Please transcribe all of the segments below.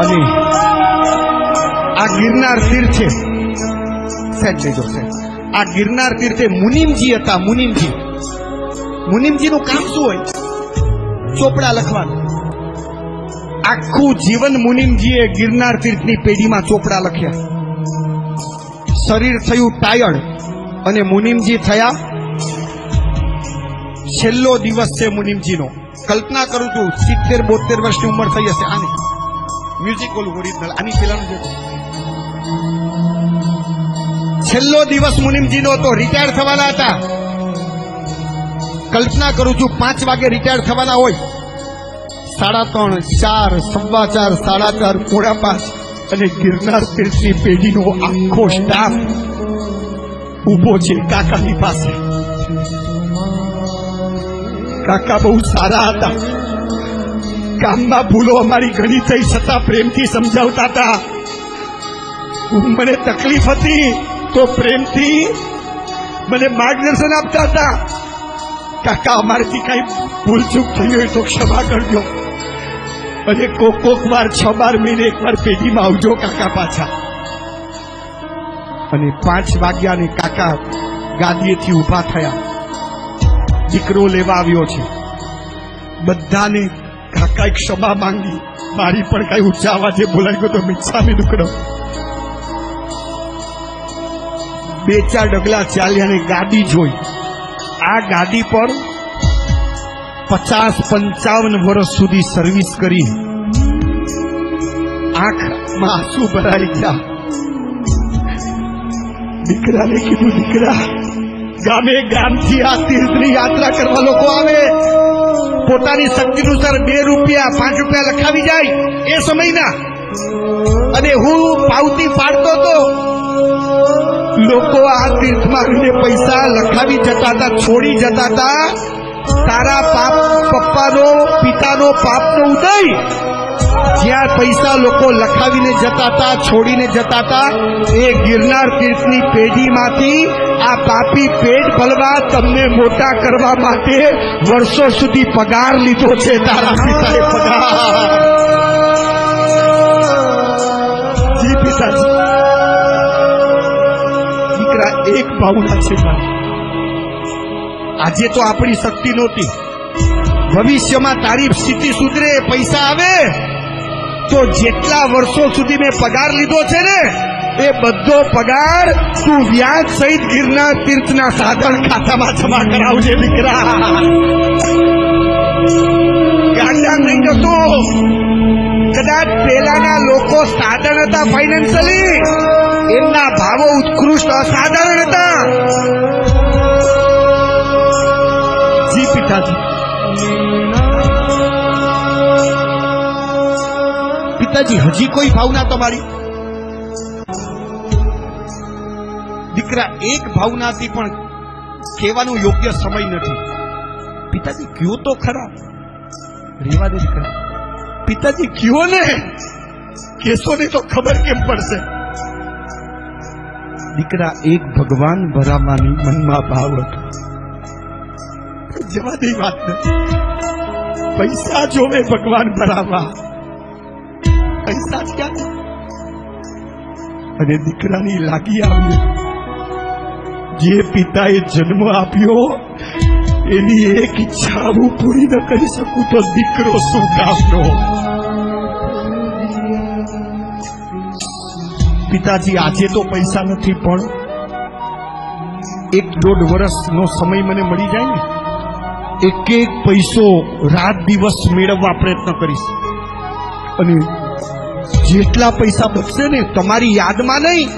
અને આ ગિરનાર તીર્થે સેટ લેજો સેટ આ ગિરનાર તીર્થે મુનિમજી હતા, મુનિમજી. મુનિમજીનું કામ શું હોય? ચોપડા લખવાનું. આખું જીવન મુનિમજીએ ગિરનાર તીર્થની પેઢીમાં ચોપડા લખ્યા. શરીર થયું ટાયર્ડ અને મુનિમજી થયા. છેલ્લો દિવસ છે મુનિમજીનો. કલ્પના કરું છું, સિત્તેર બોતેર વર્ષની ઉંમર થઈ હશે આની. મ્યુઝિક ઓલું ઓરિજિનલ આની પેલાનું છે છેલ્લો દિવસ મુનિમજીનો હતો રિટાયર થવાના હતા. કલ્પના કરું છું, પાંચ વાગે રિટાયર થવાના હોય. સાડા ત્રણ, ચાર, સવા ચાર, સાડા ચાર, પોણા પાંચ. અને ગિરનાર તીર્થની પેઢીનો આખો સ્ટાફ ઊભો છે કાકાની પાસે. કાકા બહુ સારા હતા. કામમાં ભૂલો અમારી ઘણી થઈ છતાં પ્રેમથી સમજાવતા હતા. મને તકલીફ હતી તો પ્રેમથી મને માર્ગદર્શન આપતા હતા. કાકા, અમારેથી કઈ ભૂલચૂક થઈ હોય તો ક્ષમા કરજો. અને કોક કોક વાર છ બાર મહિને એક વાર પેઢીમાં આવજો કાકા પાછા. અને પાંચ વાગ્યા ને કાકા ગાદીએથી ઊભા થયા. દીકરો લેવા આવ્યો છે. બધાને કાકાએ ક્ષમા માંગી. મારી પણ કઈ ઊંચા અવાજે બોલાઈ ગયો તો મિચ્છામી દુકડો. બે ચાર ડગલા ચાલ્યા ને ગાડી જોઈ. આ ગાડી પર પચાસ પંચાવન વર્ષ સુધી સર્વિસ કરી. આંખમાં આંસુ ભરાઈ ગયા. દીકરાને કીધું, દીકરા, ગામે ગામથી આ તીર્થની યાત્રા કરવા લોકો આવે. પોતાની શક્તિ અનુસાર બે રૂપિયા, પાંચ રૂપિયા લખાવી જાય એ સમયના. અને હું પાવતી પાડતો તો લોકો આ તીર્થમાં પૈસા લખાવી જતા હતા, છોડી જતા હતા. તારા પાપ પપ્પાનો, પિતાનો પાપનો ઉદય જ્યાં પૈસા લોકો લખાવીને જતા હતા છોડીને જતા હતા એ ગિરનાર તીર્થની પેઢીમાંથી આ પાપી પેટ ભલવા તમને મોટા કરવા માટે વર્ષો સુધી પગાર લીધો છે તારા પિતાએ પગાર. જી પિતાજી. દીકરા એક ભાવના છે આજે તો આપણી શક્તિ નહોતી. ભવિષ્યમાં તારી સ્થિતિ સુધરે, પૈસા આવે. તો જેટલા વર્ષો સુધી મેં પગાર લીધો છે ને, એ બધો પગાર તું વ્યાજ સહિત ગિરનાર તીર્થના સાધન ખાતામાં જમા કરાવજે દીકરા ગાંડા નહીં જતો કદાચ પેલાના લોકો સાધન હતા ફાઈનાન્શિયલી એમના ભાવો ઉત્કૃષ્ટ અસાધારણ હતા. પિતાજી હજી કોઈ ભાવના તમારી? દીકરા, એક ભાવનાથી પણ કહેવાનો યોગ્ય સમય નથી. પિતાજી, કયો તો ખરા? રેવા દે દીકરા પિતાજી, કયો ને? કેશો ને તો ખબર કેમ પડશે? દીકરા, એક ભગવાન ભરાવાની મનમાં ભાવ હતો. જવા વાત પૈસા જોવે ભગવાન ભરાવા. અને દીકરાની લાગી આવી જે પિતાએ જન્મ આપ્યો, એની એક ઈચ્છા હું પૂરી ન કરી શકું, તો દીકરો શું કામનો? પિતાજી, આજે તો પૈસા નથી, પણ એક દોઢ વર્ષનો સમય મને મળી જાય ને, એક એક પૈસો રાત દિવસ મેળવવા પ્રયત્ન કરીશ. અને જેટલા પૈસા બચશે ને તમારી યાદમાં નહીં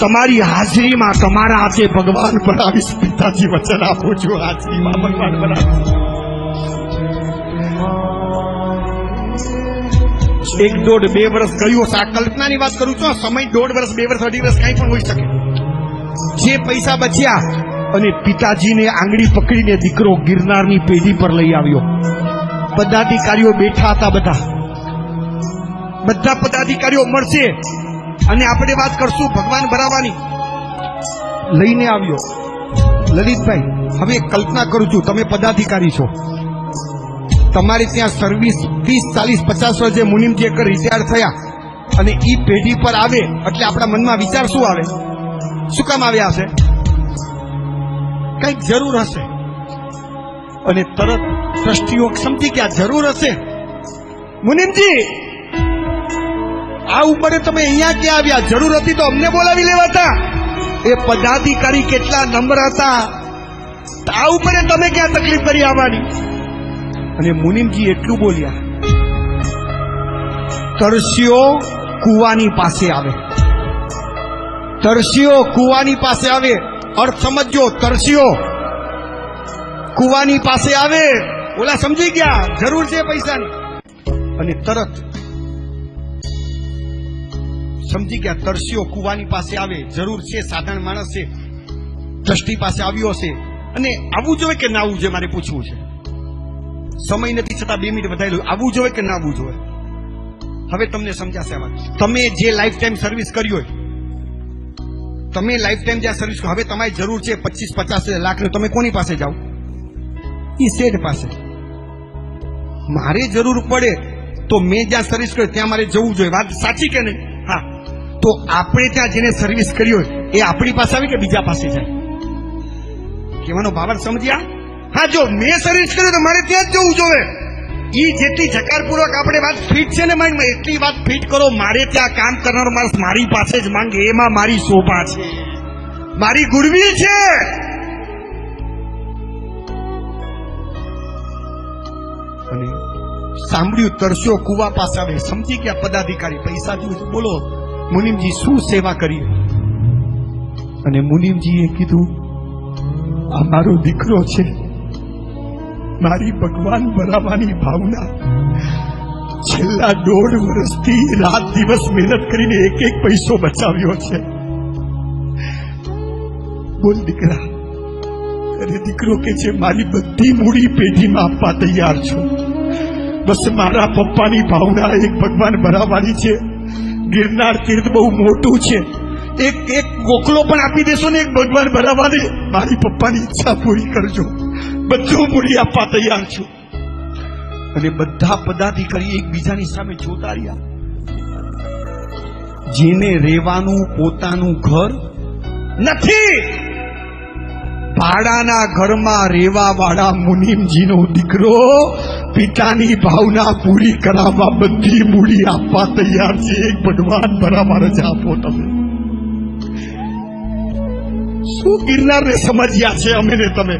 તમારી હાજરીમાં તમારા હાથે ભગવાન બનાવીશ પિતાજી વચન આપું છું હાજરીમાં ભગવાન બનાવીશ એક દોઢ બે વર્ષ ગયું હશે. આ કલ્પનાની વાત કરું છું. સમય દોઢ વર્ષ બે વર્ષ અઢી વર્ષ કાંઈ પણ હોઈ શકે. જે પૈસા બચ્યા અને પિતાજીને આંગળી પકડીને દીકરો ગિરનારની પેઢી પર લઈ આવ્યો. પદાધિકારીઓ બેઠા હતા બધા. બધા પદાધિકારીઓ મળશે અને આપણે વાત કરશું ભગવાન ભરાવાની. લઈને આવ્યો. લલિતભાઈ, હવે કલ્પના કરું છું, તમે પદાધિકારી છો. તમારે ત્યાં સર્વિસ ત્રીસ, ચાલીસ, પચાસ વર્ષ જે મુનિમજી એક રિટાયર થયા અને એ પેઢી પર આવે એટલે આપણા મનમાં વિચાર શું આવે? શું કામ આવ્યા હશે? કંઈક જરૂર હશે. અને તરત ટ્રસ્ટીઓ સમજી ગયા, જરૂર હશે. મુનિમજી આ ઉંમરે તમે અહીંયા ક્યાં આવ્યા? જરૂર હતી તો અમને બોલાવી લેવાતા. એ પદાધિકારી કેટલા નમ્ર હતા. આ ઉંમરે તમે ક્યાં તકલીફ કરી આવવાની? અને મુનિમજી એટલું બોલ્યા, તરસ્યો કુવાની પાસે આવે. તરસ્યો કુવાની પાસે આવે? અર્થ સમજો તરસ્યો કુવાની પાસે આવે. ઓલા સમજી ગયા, જરૂર છે પૈસાની. અને તરત સમજી ગયા તરસ્યો કુવાની પાસે આવે, જરૂર છે, સાધારણ માણસ છે, ટ્રસ્ટી પાસે આવ્યો હશે. અને આવવું જોઈએ કે ના આવવું જોઈએ, મારે પૂછવું છે. સમય નથી છતાં બે મિનિટ વધારી લઉં આવવું જોઈએ કે ના આવવું જોઈએ? હવે તમને સમજાશે વાત. તમે જે લાઈફ ટાઈમ સર્વિસ કરી હોય, તમે લાઈફ ટાઈમ જ્યાં સર્વિસ કરો, હવે તમારી જરૂર છે પચીસ, પચાસ લાખ તમે કોની પાસે જાઓ? ઈ શેઠ પાસે. મારે જરૂર પડે તો મેં જ્યાં સર્વિસ કરી ત્યાં મારે જવું જોઈએ. વાત સાચી કે નહીં? તો આપણે ત્યાં જેને સર્વિસ કરી હોય, એ આપણી પાસે આવે કે બીજા પાસે જાય? કહેવાનો ભાવાર્થ સમજ્યા? હા, જો મેં સર્વિસ કર્યું તો મારે ત્યાં જ જવું જોઈએ એ જેટલી જકારપૂર્વક આપણે વાત ફિટ છે ને માઇન્ડમાં એટલી વાત ફિટ કરો, મારે ત્યાં કામ કરનારો માણસ મારી પાસે જ માંગે, એમાં મારી શોભા છે. મારી ગુરવી છે. અને સાંભળ્યું, તરસ્યો કુવા પાસે આવે, સમજી ગયા પદાધિકારી પૈસા જોઈએ બોલો. મુનિમજી શું સેવા કરી? અને મુનિમજીએ કીધું, આ મારો દીકરો છે. મારી ભગવાન બનાવવાની ભાવના. છેલ્લા દોઢ વર્ષથી રાત દિવસ મહેનત કરીને એક એક પૈસો બચાવ્યો છે. બોલ દીકરા, અરે દીકરો કે છે, મારી બધી મૂડી પેઢીમાં આપવા તૈયાર છું. બસ મારા પપ્પાની ભાવના એક ભગવાન ભરાવાની છે. ગિરનાર તીર્થ બહુ મોટું છે. એક એક ગોખલો પણ આપી દેશો ને, એક ભગવાન બનાવવાની મારી પપ્પાની ઈચ્છા પૂરી કરજો. બધું પૂરી આપવા તૈયાર છું. અને બધા પદાધિકારી એકબીજાની સામે જોતા રહ્યા. જેને રહેવાનું, પોતાનું ઘર નથી. ભાડાના ઘરમાં રહેવા વાળા મુનિમજીનો દીકરો પિતાની ભાવના પૂરી કરાવવા બધી મૂડી આપવા તૈયાર છે. એક ભગવાન બરાબર જ આપો તમે. શું ગિરનારને સમજ્યા છે અમે ને તમે?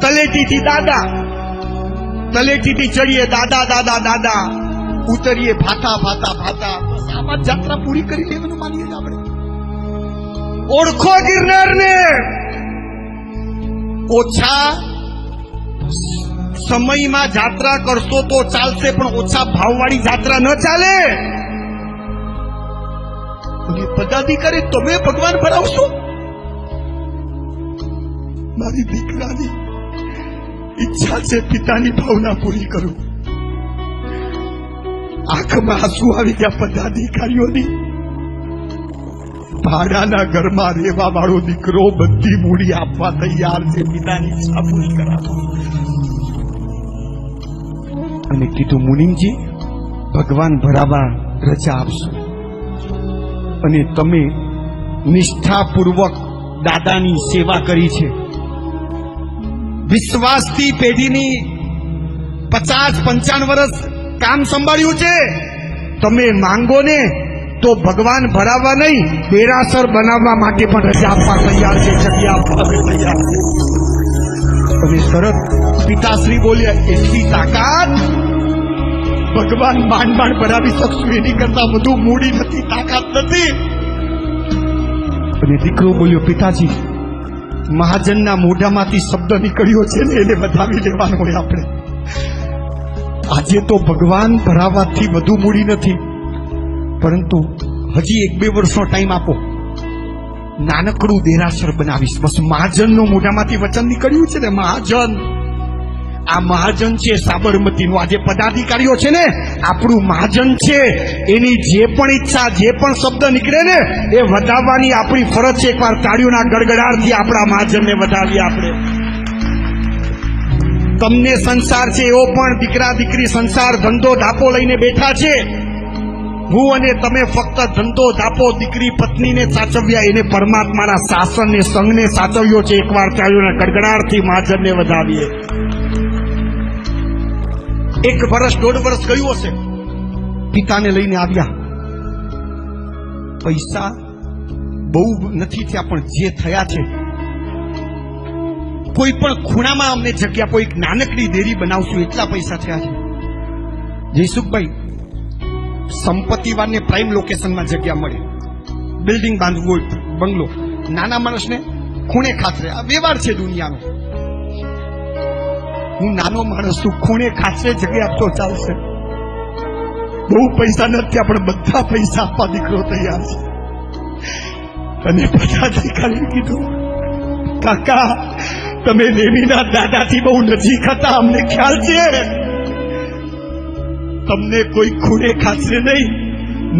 તલેટીથી દાદા, તલેટીથી ચડીએ, દાદા દાદા દાદા, ઉતરીએ, ભાતા ભાતા ભાતા. આમાં જાત્રા પૂરી કરી લેવાનું માનીએ આપણે. ઓળખો ગિરનારને! ઓછા સમયમાં જાત્રા કરશો તો ચાલશે, પણ ઓછા ભાવવાળી જાત્રા ન ચાલે. અને પદાધિકારી, તમે ભગવાન ભરાવશો? મારી દીકરાની ઈચ્છા છે પિતાની ભાવના પૂરી કરું. આંખમાં આંસુ આવી ગયા પદાધિકારીઓની. ભાડાના ઘરમાં રહેવા વાળો દીકરો બધી મૂડી આપવા તૈયાર છે. પિતાની ઈચ્છા પૂરી કરાવો. અને કીધું, મુનિમજી, ભગવાન ભરાવા રજા આપશો. અને તમે નિષ્ઠાપૂર્વક દાદાની સેવા કરી છે. વિશ્વાસથી પેઢીની પચાસ પંચાવન વર્ષ કામ સંભાળ્યું છે. તમે માંગો ને તો ભગવાન ભરાવવા નહીં, બેરાસર બનાવવા માટે પણ રજા આપવા તૈયાર છે, જગ્યા તૈયાર અને શરત પિતાશ્રી બોલ્યા, એટલી તાકાત? ભગવાન માંડ માંડ ભરાવી શકશું, એની કરતા વધુ મૂડી નથી, તાકાત નથી. અને દીકરો બોલ્યો, પિતાજી, મહાજનના મોઢામાંથી શબ્દ નીકળ્યો છે ને, એને વધાવી લેવાનો હોય આપણે. આજે તો ભગવાન ભરાવાથી વધુ મૂડી નથી. પરંતુ હજી એક બે વર્ષનો ટાઈમ આપો. નાનકડું દેરાસર બનાવીશ. બસ મહાજનનો મોઢામાંથી વચન નીકળ્યું છે ને, મહાજન. આ મહાજન છે સાબરમતીનું. આ જે પદાધિકારીઓ છે ને, આપણું મહાજન છે. એની જે પણ ઈચ્છા, જે પણ શબ્દ નીકળે ને, એ વધાવવાની આપણી ફરજ છે. એકવાર તાળીઓના ગડગડાટથી આપણા મહાજનને વધાવીએ આપણે. તમને સંસાર છે, એવો પણ દીકરા દીકરી સંસાર ધંધો ધાપો લઈને બેઠા છે. હું અને તમે ફક્ત ધંધો ધાપો, દીકરી, પત્નીને સાચવ્યા, એને પરમાત્માના શાસનને, સંઘને સાચવ્યો છે. એકવાર ચાલ્યો ગડગડાટથી મહાજનને વધાવીએ. એક વર્ષ, દોઢ વર્ષ ગયું હશે. પિતાને લઈને આવ્યા. પૈસા બહુ નથી થયા, પણ જે થયા છે. કોઈ પણ ખૂણામાં અમને જગ્યા, કોઈ નાનકડી ડેરી બનાવશું, એટલા પૈસા થયા છે. જયસુખભાઈ સંપત્તિવાનને પ્રાઇમ લોકેશનમાં જગ્યા મળી. બિલ્ડિંગ બાંધવું હોય, બંગલો. નાના માણસને ખૂણે ખાતરે. આ વ્યવહાર છે દુનિયાનો. હું નાનો માણસ છું, ખૂણે ખાતરે જગ્યા આપતો ચાલશે. બહુ પૈસા નથી પણ બધા પૈસા આપવા દીકરો તૈયાર છે. અને દીકરાએ કીધું. કાકા, તમે દેવીના દાદાથી બહુ નજીક હતા, અમને ખ્યાલ છે. તમને કોઈ ખૂણે ખાશે નહીં.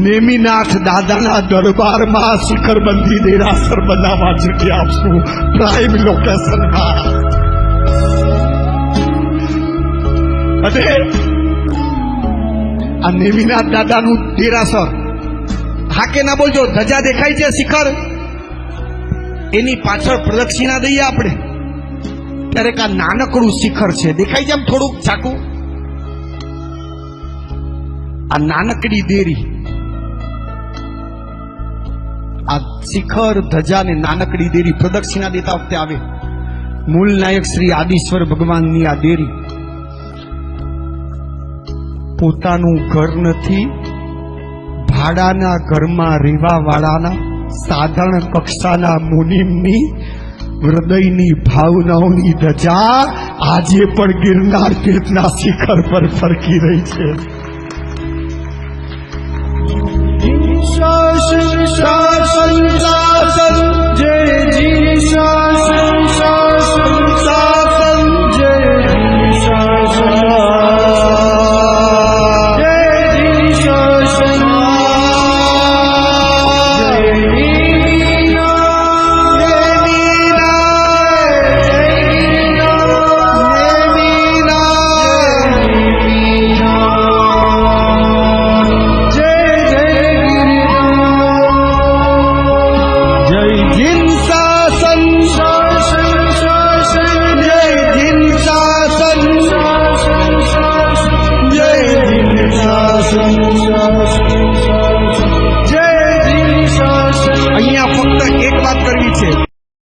નેમિનાથ દાદાના દરબારમાં શિખરબંધી દેરાસર બનાવવા જગ્યા આપશું. પ્રાઇમ લોકેશનમાં અને આ નેમિનાથ દાદાનું દેરાસર હા કે ના બોલજો, ધજા દેખાય છે શિખર. એની પાછળ પ્રદક્ષિણા દઈએ આપણે. ત્યારે આ નાનકડું શિખર છે. દેખાય છે આમ થોડુંક ચાકુ આ નાનકડી દેરી. આ શિખર ધજા ને નાનકડી દેરી પ્રદક્ષિણા દેતા વખતે આવે. મૂળ નાયક શ્રી આદિશ્વર ભગવાનની આ દેરી. પોતાનું ઘર નથી, ભાડાના ઘરમાં રહેવા વાળાના સાધારણ કક્ષાના મુનિમની હૃદયની ભાવનાઓની ધજા આજે પણ ગિરનાર પીઠના શિખર પર ફરકી રહી છે. 二是